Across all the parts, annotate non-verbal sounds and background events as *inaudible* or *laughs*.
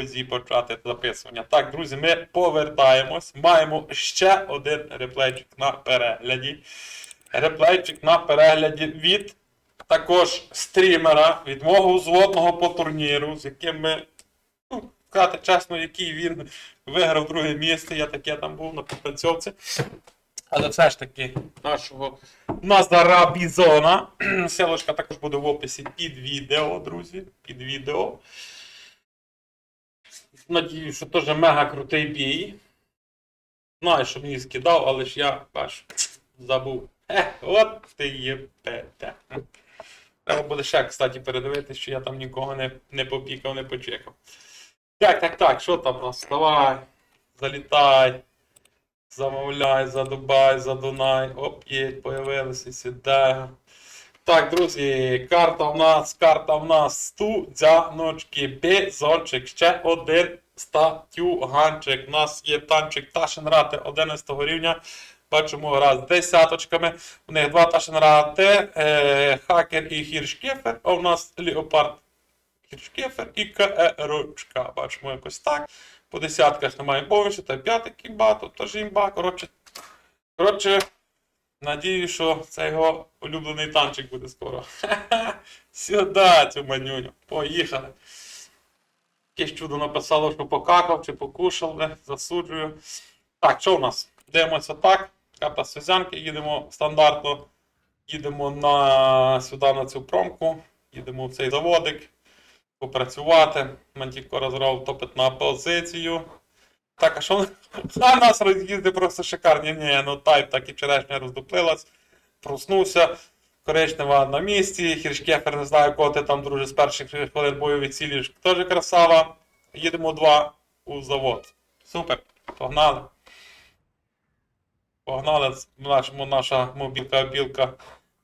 друзі, почати записування. Так, друзі, ми повертаємось. Маємо ще один реплейчик на перегляді. Реплейчик на перегляді від також стрімера, від мого взводного по турніру, з яким ми, ну, сказати чесно, який він виграв друге місце. Я таке там був на підпрацьовці. Але все ж таки нашого Назара Бізона. *clears throat* Селочка також буде в описі під відео, друзі. Під відео. Надію, що теж мега крутий бій. Знаю, що мені скидав, але ж я бачу, забув. Е, от ти є пете. Треба буде ще, кстати, передивитися, що я там нікого не, не попікав, не почекав. Так, так, так, що там у нас? Давай. Залітай. Замовляй, задубай, задунай. Оп, є, появилися сюди. Так, друзі, карта в нас, карта в нас студяночки, бізончик, ще один статюганчик. У нас є танчик Ташенрати 11 рівня. Бачимо раз десяточками. У них два Ташенрати, е, Хакер і Хіршкефер, а у нас Леопард Хіршкефер і КЕРочка. Бачимо якось так. По десятках немає повністю, та п'ятий кімба, тут теж імба. Коротше, коротше, надію, що це його улюблений танчик буде скоро. *laughs* Сюди цю манюню. Поїхали. Якесь чудо написало, що покакав чи покушав, не засуджую. Так, що у нас? Дивимося так. Карта Сузянки, їдемо стандартно. Їдемо на, сюди на цю промку, їдемо в цей заводик попрацювати. Мантіко розграв топить на позицію. Так, а що *laughs* а нас роз'їзди просто шикарні. Ні, ну тайп так і черешня роздуплилась. Проснувся. Коричнева на місці. Хіршкефер, не знаю, кого ти там, друже, з перших хвилин бою відцілюєш. Теж красава. Їдемо два у завод. Супер. Погнали. Погнали. Нашому, наша мобілка-білка,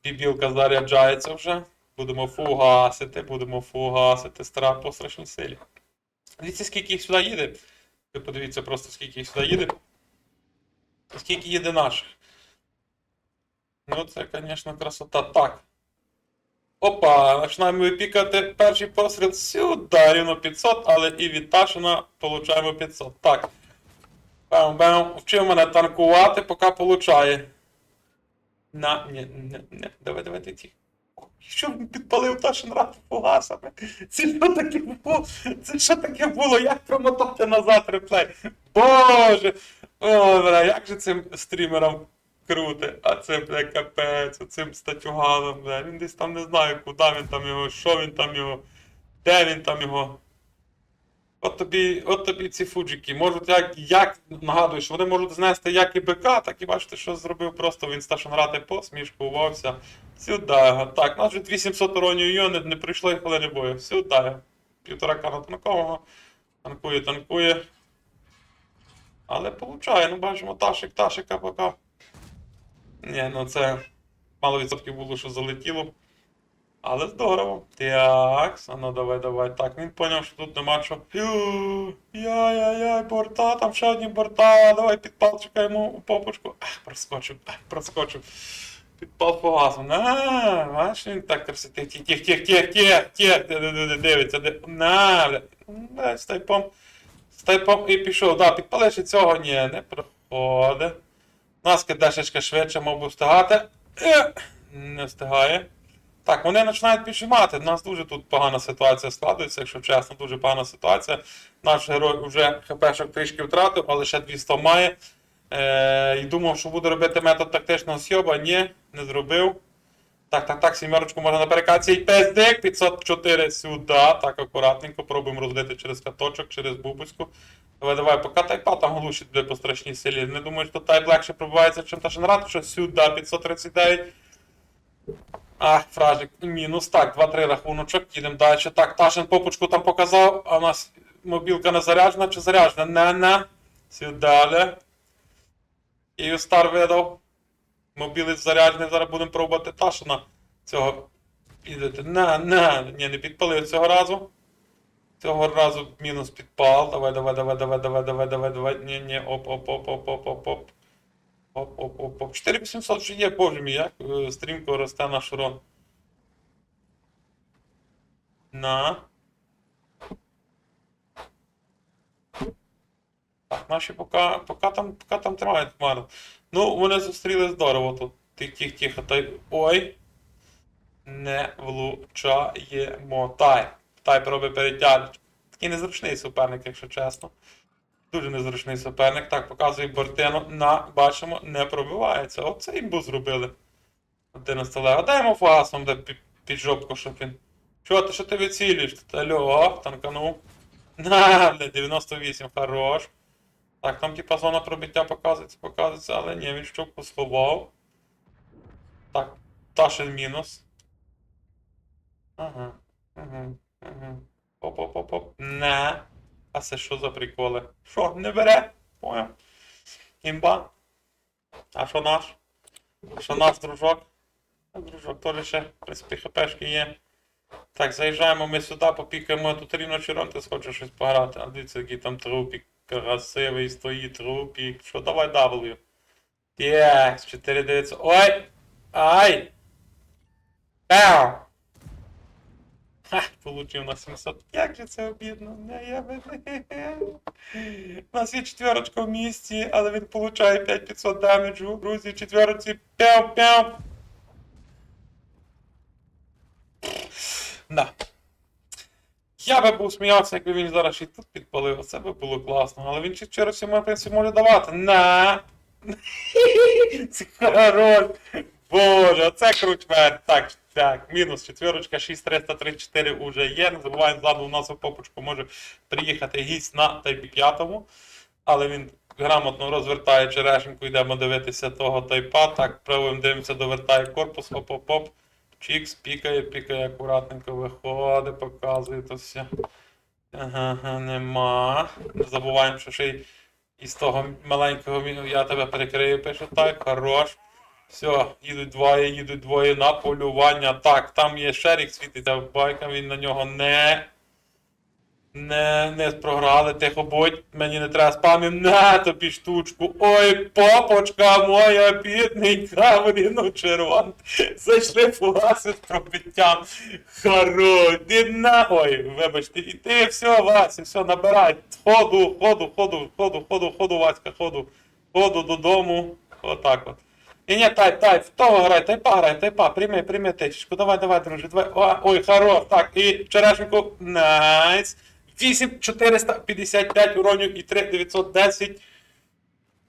бібілка заряджається вже. Будемо фугасити, будемо фугасити стра по страшній силі. Дивіться, скільки їх сюди їде. Ви подивіться просто, скільки їх сюди їде. Скільки їде наших. Ну, це, звісно, красота. Так. Опа, починаємо випікати перший постріл сюди, рівно 500, але і від Ташина получаємо 500. Так. Бам-бам. Вчив мене танкувати, поки получає. На, ні, не, не, давай, давай, ти тихо. Що підпалив Ташин фугасами? Це що таке було? Це що таке було? Як промотати назад реплей? Боже! О, бля, як же цим стрімерам крути? А це, бля, капець, цим статюганом, бля. Він десь там не знаю, куди він там його, що він там його, де він там його. От тобі, от тобі ці фуджики можуть як, як нагадую, вони можуть знести як і БК, так і бачите, що зробив просто він сташон грати посмішкувався. Сюди. Так, нас вже 800 уронів його не, прийшло і хвилини бою. Сюди. Півтора кана танкового. Танкує, танкує. Але получає, ну бачимо, ташик, ташика поки. Ні, ну це мало відсотків було, що залетіло. Але здорово. Так, а ну давай, давай. Так, він поняв, що тут нема що. Яй-яй-яй, борта, там ще одні борта. Давай підпал, чекаємо у попочку. Ах, проскочив, ах, проскочив. Підпал по газу. На, бачиш, він так красити. Тих, тих, тих, тих, тих, тих, де, дивиться, де. На, бля. Бля, з і пішов. Да, підпалиш і цього ні, не проходить. Нас кидашечка швидше, мав встигати. Не встигає. Так, вони починають піджимати. У нас дуже тут погана ситуація складається, якщо чесно, дуже погана ситуація. Наш герой вже хпшок трішки втратив, але ще 200 має. Е, і думав, що буде робити метод тактичного сьоба. Ні, не зробив. Так, так, так, сімерочку можна на перекації. Пездик, 504 сюди. Так, акуратненько, пробуємо розлити через каточок, через бубочку. Давай, давай, поки тайпа там глушить буде по страшній силі. Не думаю, що тайп легше пробивається, чим Ташенрат, що сюди 539. Ах, фражик, мінус. Так, 2-3 рахуночок, їдемо далі. Так, Ташин попочку там показав, а у нас мобілка не заряджена чи заряджена? Не-не. Сюди. І стар видав. Мобілець заряджений, зараз будемо пробувати Ташина. Цього. Підете. На, на. Ні, не підпалив цього разу. Цього разу мінус підпал. Давай, давай, давай, давай, давай, давай, давай, давай. Ні, ні, оп, оп, оп, оп, оп, оп, оп. Оп, оп, оп, оп. 4800 вже є, боже як е, стрімко росте наш урон. На. Так, наші поки, поки, там, поки там тримають хмару. Ну, вони зустріли здорово тут. Тих, тих, тихо, тай. Ой. Не влучаємо. Тай. Тай робить перетяжечку. Такий незручний суперник, якщо чесно. Дуже незручний суперник. Так, показує Бортину. На, бачимо, не пробивається. Оце імбу зробили. 11 лева. Дай йому фасом, де під, жопку, щоб він. Що ти, що ти вицілюєш? Алло, танканув. На, 98, хорош. Так, там типа зона пробиття показується, показується, але ні, він щуку сховав. Так, Ташин мінус. Ага, ага, ага. Оп-оп-оп-оп. Не. А це що за приколи? Що, не бере? Понял. Імба. А що наш? А що наш дружок? А дружок теж ще, в хпшки є. Так, заїжджаємо ми сюди, попікаємо тут рівно Чиронтис хоче щось пограти. А дивіться, який там трупік красивий стоїть трупік. Що, давай W. Так, 4900. Ой! Ай! Пау! Ха, *laughs* получив на 700. Як же це обідно. Я. У нас є четверочка в місті, але він получає 5500 дамеджу. Друзі, четвероці. Пяу-пяу. Да. Я би був сміявся, якби він зараз ще тут підпалив. Це би було класно. Але він через всьому, в принципі, може давати. На! *laughs* Це хорош! Боже, це крутвер. Так, так, мінус четверочка, 6334 уже є. Не забуваємо, ззаду у нас у попочку може приїхати гість на тайпі 5. Але він грамотно розвертає черешеньку, йдемо дивитися того тайпа. Так, правим дивимося, довертає корпус, оп-оп-оп. Чікс, пікає, пікає, акуратненько виходить, показує то все. Ага, нема. Не забуваємо, що ще й із того маленького мі- я тебе перекрию, пише так, хорош. Все, їдуть двоє, їдуть двоє на полювання. Так, там є Шерік, світиться байка, він на нього не. Не, не програли, тихо будь, мені не треба спамів, на тобі штучку. Ой, попочка моя бідненька, блін, червон. Зайшли фугаси з пробиттям. Хорош, на. Ой, вибачте, і ти все, Вася, все, набирай. Ходу, ходу, ходу, ходу, ходу, ходу, Васька, ходу. Ходу додому. Отак от. І ні, тай, тай, в того грай, тайпа грай, тайпа, прийми, прийми течечку, давай, давай, друже, давай. О, ой, хорош, так, і вчорашнику, найс. 8455 уронів і 3910.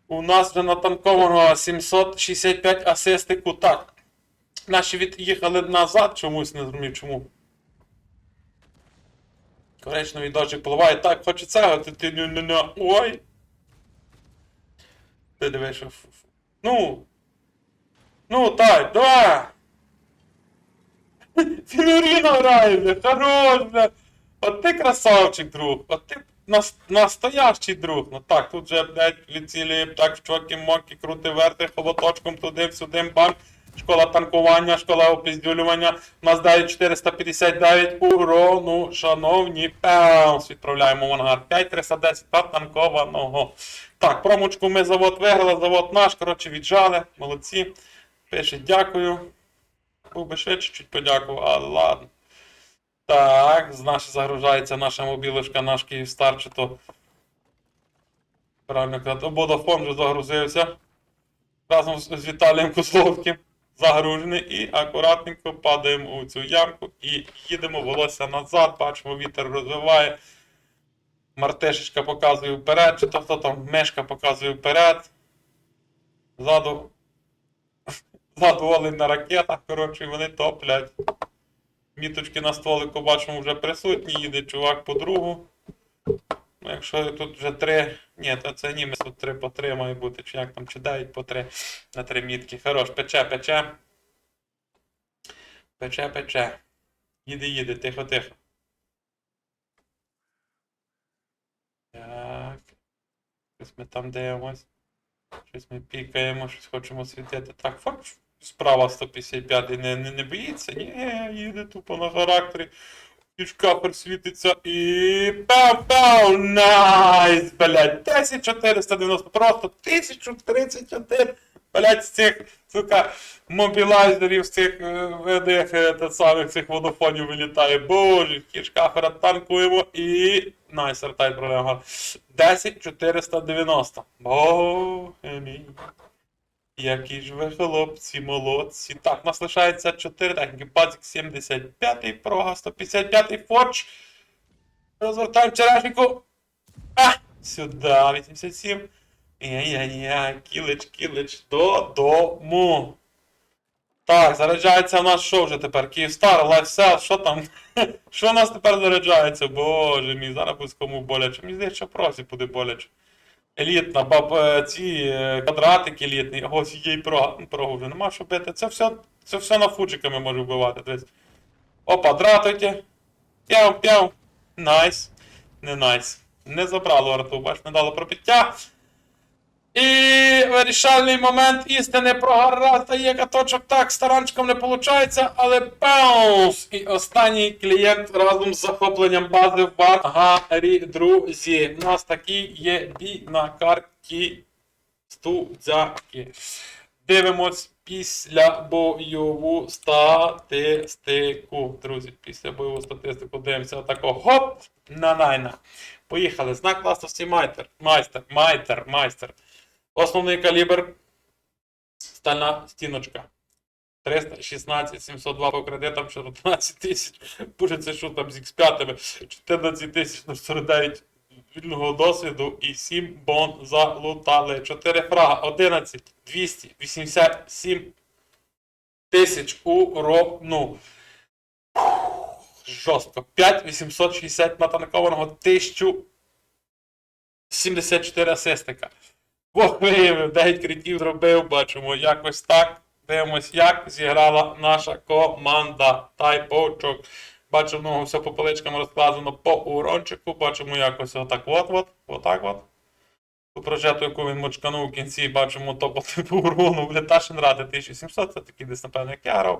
У нас вже натанковано 765 асистику. Так. Наші від'їхали назад, чомусь не зрозумів чому. Коричневий дощик поливає. Так, хоче цього, ти ти не. Ой. Ти дивиш, що. ф- ф- Ну. Ну, так, давай. *laughs* Фігуріно грає, бля. От ти красавчик, друг. От ти нас, настоящий друг. Ну так, тут же, блядь, відцілі, так, чоки, моки, крути, верти, холоточком туди, сюди, бам. Школа танкування, школа опіздюлювання. У нас дає 459 урону, шановні. Паунс. Відправляємо в ангар. 5310 та танкованого. Так, промочку ми завод виграли, завод наш. Коротше, віджали. Молодці. Пише дякую. Був би ще чуть-чуть подякував, але ладно. Так, з загружається наша мобілочка, наш Київстар, чи то. Правильно казати, Бодафон вже загрузився. Разом з, Віталієм Козловським. Загружений і акуратненько падаємо у цю ямку і їдемо волосся назад. Бачимо, вітер розвиває. Мартишечка показує вперед, чи то хто там мешка показує вперед. Ззаду. Ззаду на ракетах, коротше, вони топлять. Міточки на столику бачимо вже присутні, їде чувак по другу. Ну, якщо тут вже три. Ні, то це німець тут три по три має бути, чи як там, чи 9 по три на три мітки. Хорош, пече, пече. Пече, пече. Їде, їде, тихо, тихо. Так. Щось ми там дивимось. Щось ми пікаємо, щось хочемо світити. Так, факт. Справа 155 не, не, не боїться? Ні, їде тупо на характері. Капер світиться і. Пау-пау! Найс! Блять! 1490, просто 1031! Блять, з цих, сука, мобілайзерів, з цих е, видих, е, та цих водофонів вилітає. Боже, кішкафера танкуємо і. Найс, ртайт пролягав. 10 490. Боже мій. Які ж ви хлопці, молодці. Так, у нас лишається 4 техніки. Базик 75, прога 155, форч. Розвертаємо черешнику. А! Сюди, 87. Яй-яй-яй, кілич, кілич, додому. Так, заряджається у нас що вже тепер? Київстар, Лайфсел, що там? *laughs* Що у нас тепер заряджається? Боже мій, зараз буде кому боляче. Мені здається, що просі буде боляче. Елітна, баб, е, ці е, квадратики елітні, ось їй про, вже нема що бити. Це все, це все на фуджиками можу вбивати. Дивись. Опа, дратуйте. П'яв, п'яв. Найс. Не найс. Не забрало арту, бач, не дало пробиття. І вирішальний момент істини прогара стає каточок. Так, старанчиком не виходить, але баунс! І останній клієнт разом з захопленням бази в Баргарі, друзі. У нас такий є бій на карті студзяки. Дивимось після бойову статистику. Друзі, після бойову статистику дивимося отако. Хоп! На найна. Поїхали. Знак класності майстер. Майстер, майстер, майстер. Основний калібр. Стальна стіночка. 316 702 по кредитам, 14 тисяч. Боже, це що там з X5? 14 тисяч 49 вільного досвіду і 7 бон залутали. 4 фрага, 11 287 тисяч урону. Жорстко. 5 860 натанкованого 1074 асистика. Бог виявив, 9 критів зробив, бачимо, якось так. Дивимось, як зіграла наша команда. Тайпочок. Бачимо, ну, все по поличкам розкладено по урончику. Бачимо якось отак от-от, отак от. Ту прожету, яку він мочканув в кінці, бачимо то по типу урону. Бляташин ради 1700, це такий десь, напевно, як я.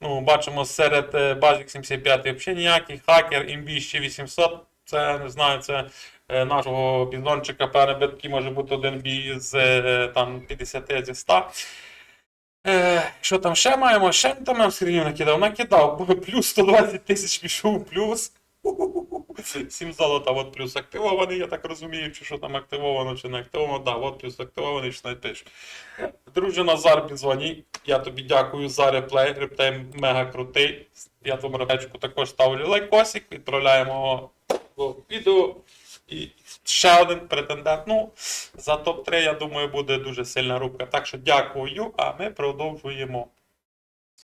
Ну, бачимо серед е, Базік 75 взагалі ніякий. Хакер, імбі ще 800. Це не знаю, це нашого бізончика перебитки може бути один бій з е, там 50 зі 100. Е, що там ще маємо? Ще там нам накидав? Накидав, плюс 120 тисяч пішов, плюс. *laughs* 7 золота, от плюс активований, я так розумію, чи що там активовано, чи не активовано. Да, от плюс активований, що навіть пише. Друже Назар Бізоні, я тобі дякую за реплей. Реплей мега крутий. Я тому ребечку також ставлю лайкосик, відправляємо в відео. І ще один претендент. Ну, за топ-3, я думаю, буде дуже сильна рубка. Так що дякую, а ми продовжуємо.